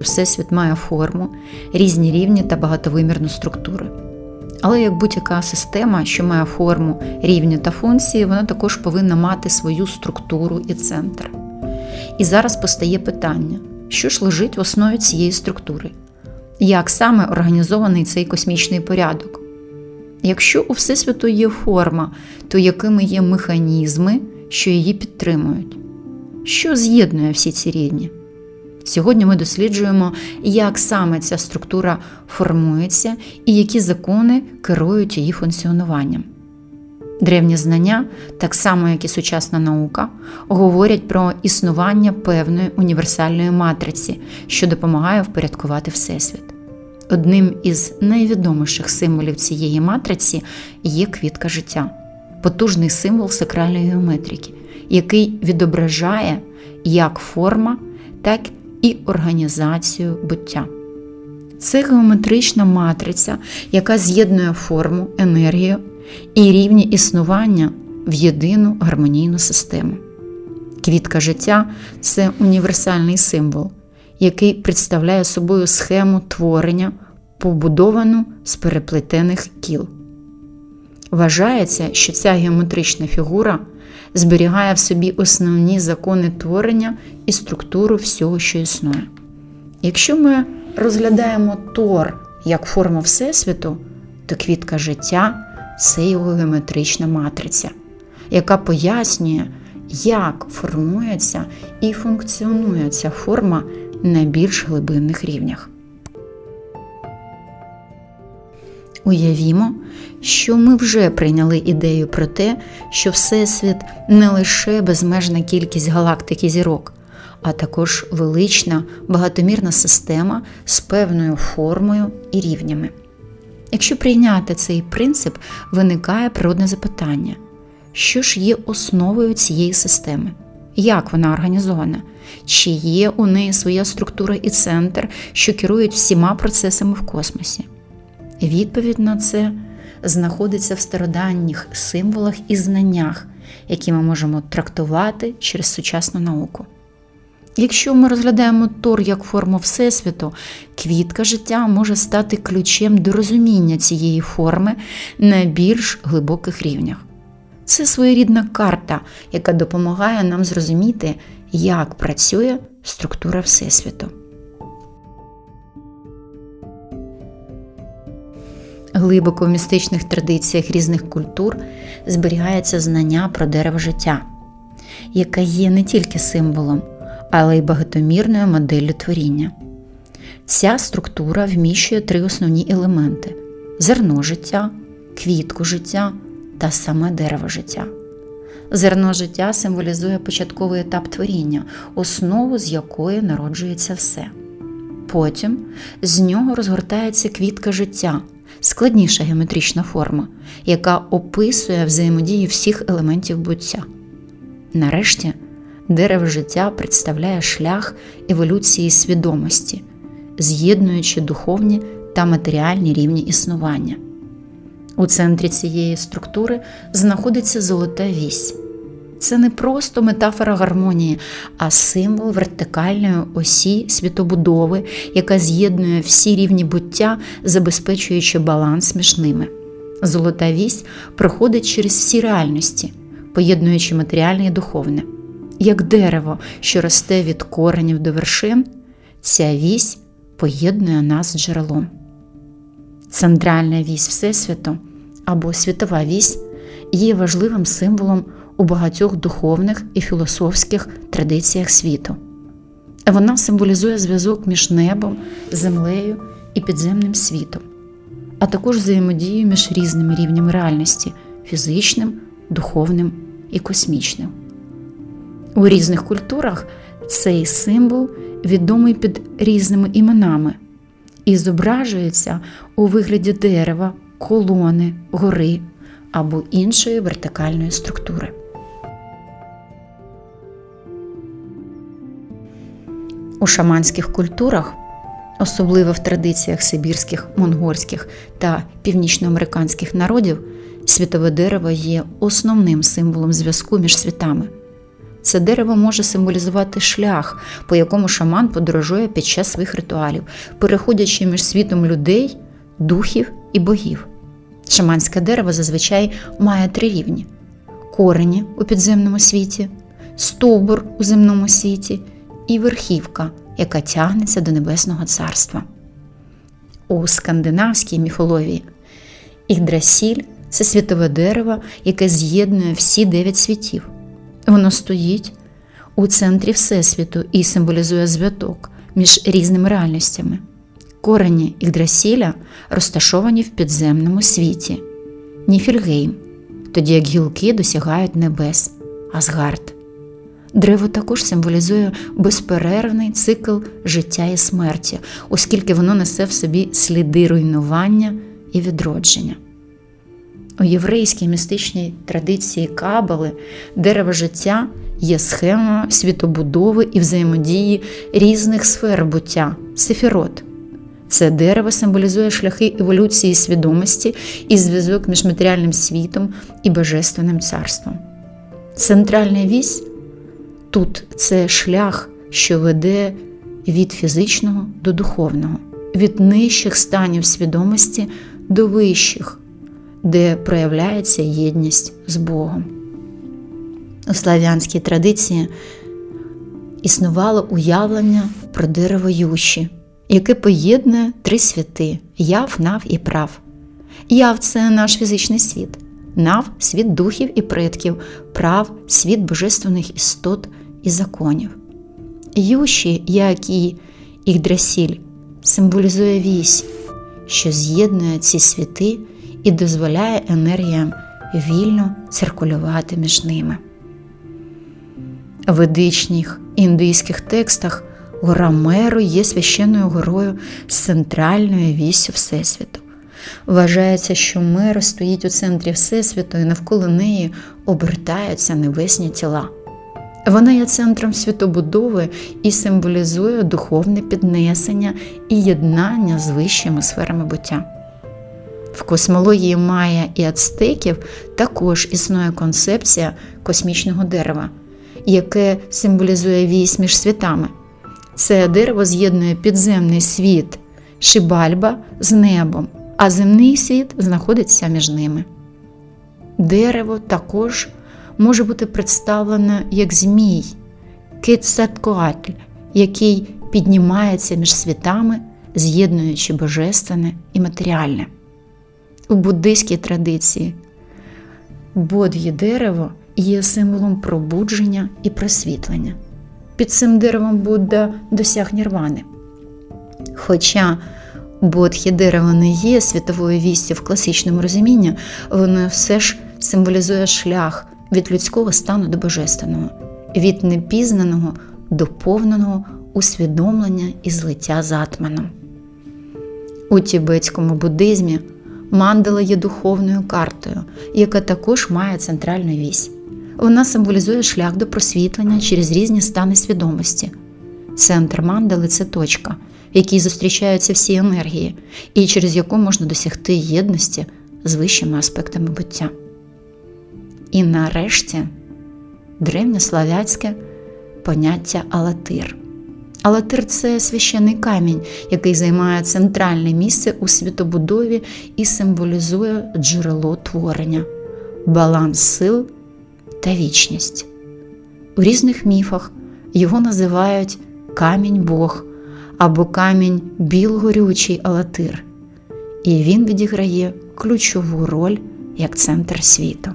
Всесвіт має форму, різні рівні та багатовимірну структуру. Але як будь-яка система, що має форму, рівні та функції, вона також повинна мати свою структуру і центр. І зараз постає питання, що ж лежить в основі цієї структури? Як саме організований цей космічний порядок? Якщо у Всесвіту є форма, то якими є механізми, що її підтримують? Що з'єднує всі ці рівні? Сьогодні ми досліджуємо, як саме ця структура формується і які закони керують її функціонуванням. Древні знання, так само як і сучасна наука, говорять про існування певної універсальної матриці, що допомагає впорядкувати Всесвіт. Одним із найвідоміших символів цієї матриці є квітка життя, потужний символ сакральної геометрики, який відображає як форма, так і організацію буття. Це геометрична матриця, яка з'єднує форму, енергію і рівні існування в єдину гармонійну систему. Квітка життя це універсальний символ, який представляє собою схему творення, побудовану з переплетених кіл. Вважається, що ця геометрична фігура зберігає в собі основні закони творення і структуру всього, що існує. Якщо ми розглядаємо Тор як форму Всесвіту, то квітка життя це його геометрична матриця, яка пояснює, як формується і функціонує ця форма на більш глибинних рівнях. Уявімо, що ми вже прийняли ідею про те, що Всесвіт не лише безмежна кількість галактик і зірок, а також велична багатомірна система з певною формою і рівнями. Якщо прийняти цей принцип, виникає природне запитання, що ж є основою цієї системи? Як вона організована? Чи є у неї своя структура і центр, що керують всіма процесами в космосі? Відповідь на це знаходиться в стародавніх символах і знаннях, які ми можемо трактувати через сучасну науку. Якщо ми розглядаємо Тор як форму Всесвіту, квітка життя може стати ключем до розуміння цієї форми на більш глибоких рівнях. Це своєрідна карта, яка допомагає нам зрозуміти, як працює структура Всесвіту. Глибоко в містичних традиціях різних культур зберігається знання про дерево життя, яке є не тільки символом, але й багатомірною моделлю творіння. Ця структура вміщує три основні елементи: зерно життя, квітку життя та саме дерево життя. Зерно життя символізує початковий етап творіння, основу з якої народжується все. Потім з нього розгортається квітка життя, складніша геометрична форма, яка описує взаємодію всіх елементів буття. Нарешті дерево життя представляє шлях еволюції свідомості, з'єднуючи духовні та матеріальні рівні існування. У центрі цієї структури знаходиться золота вісь. Це не просто метафора гармонії, а символ вертикальної осі світобудови, яка з'єднує всі рівні буття, забезпечуючи баланс між ними. Золота вісь проходить через всі реальності, поєднуючи матеріальне і духовне. Як дерево, що росте від коренів до вершин, ця вісь поєднує нас з джерелом. Центральна вісь Всесвіту або світова вісь є важливим символом у багатьох духовних і філософських традиціях світу. Вона символізує зв'язок між небом, землею і підземним світом, а також взаємодію між різними рівнями реальності фізичним, духовним і космічним. У різних культурах цей символ відомий під різними іменами і зображується у вигляді дерева, колони, гори або іншої вертикальної структури. У шаманських культурах, особливо в традиціях сибірських, монгольських та північноамериканських народів, світове дерево є основним символом зв'язку між світами. Це дерево може символізувати шлях, по якому шаман подорожує під час своїх ритуалів, переходячи між світом людей, духів і богів. Шаманське дерево зазвичай має три рівні: корені у підземному світі, стовбур у земному світі і верхівка, яка тягнеться до Небесного Царства. У скандинавській міфології Ігдрасіль це світове дерево, яке з'єднує всі дев'ять світів. Воно стоїть у центрі Всесвіту і символізує зв'язок між різними реальностями. Корені Ігдрасіля розташовані в підземному світі, Ніфільгейм, тоді як гілки досягають небес, Асгард. Дерево також символізує безперервний цикл життя і смерті, оскільки воно несе в собі сліди руйнування і відродження. У єврейській містичній традиції Кабали дерево життя є схемою світобудови і взаємодії різних сфер буття сефірот. Це дерево символізує шляхи еволюції свідомості і зв'язок між матеріальним світом і божественним царством. Центральна вісь тут це шлях, що веде від фізичного до духовного, від нижчих станів свідомості до вищих, де проявляється єдність з Богом. У слав'янській традиції існувало уявлення про дерево Ющі, яке поєднує три святи яв, нав і прав. Яв це наш фізичний світ, нав світ духів і предків, прав світ божественних істот і законів. Ющі, як і Ігдрасіль, символізує вісь, що з'єднує ці світи і дозволяє енергіям вільно циркулювати між ними. В ведичних індуїзьких текстах гора Меру є священною горою з центральною віссю Всесвіту. Вважається, що Мера стоїть у центрі Всесвіту і навколо неї обертаються небесні тіла. Вона є центром світобудови і символізує духовне піднесення і єднання з вищими сферами буття. В космології Майя і ацтеків також існує концепція космічного дерева, яке символізує вісь між світами. Це дерево з'єднує підземний світ Шибальба з небом, а земний світ знаходиться між ними. Дерево також може бути представлене як змій, кицаткоатль, який піднімається між світами, з'єднуючи божественне і матеріальне. У буддийській традиції бод'є дерево є символом пробудження і просвітлення. Під цим деревом Будда досяг нірвани. Хоча бодхі дерево не є світовою вістю в класичному розумінні, воно все ж символізує шлях від людського стану до божественного, від непізнаного до повного усвідомлення і злиття з атманом. У тібетському буддизмі мандала є духовною картою, яка також має центральну вісь. Вона символізує шлях до просвітлення через різні стани свідомості. Центр мандали це точка, в якій зустрічаються всі енергії, і через яку можна досягти єдності з вищими аспектами буття. І нарешті древньослав'янське поняття Алатир. Алатир це священний камінь, який займає центральне місце у світобудові і символізує джерело творення, баланс сил та вічність. У різних міфах його називають камінь Бог або камінь білгорючий Алатир, і він відіграє ключову роль як центр світу.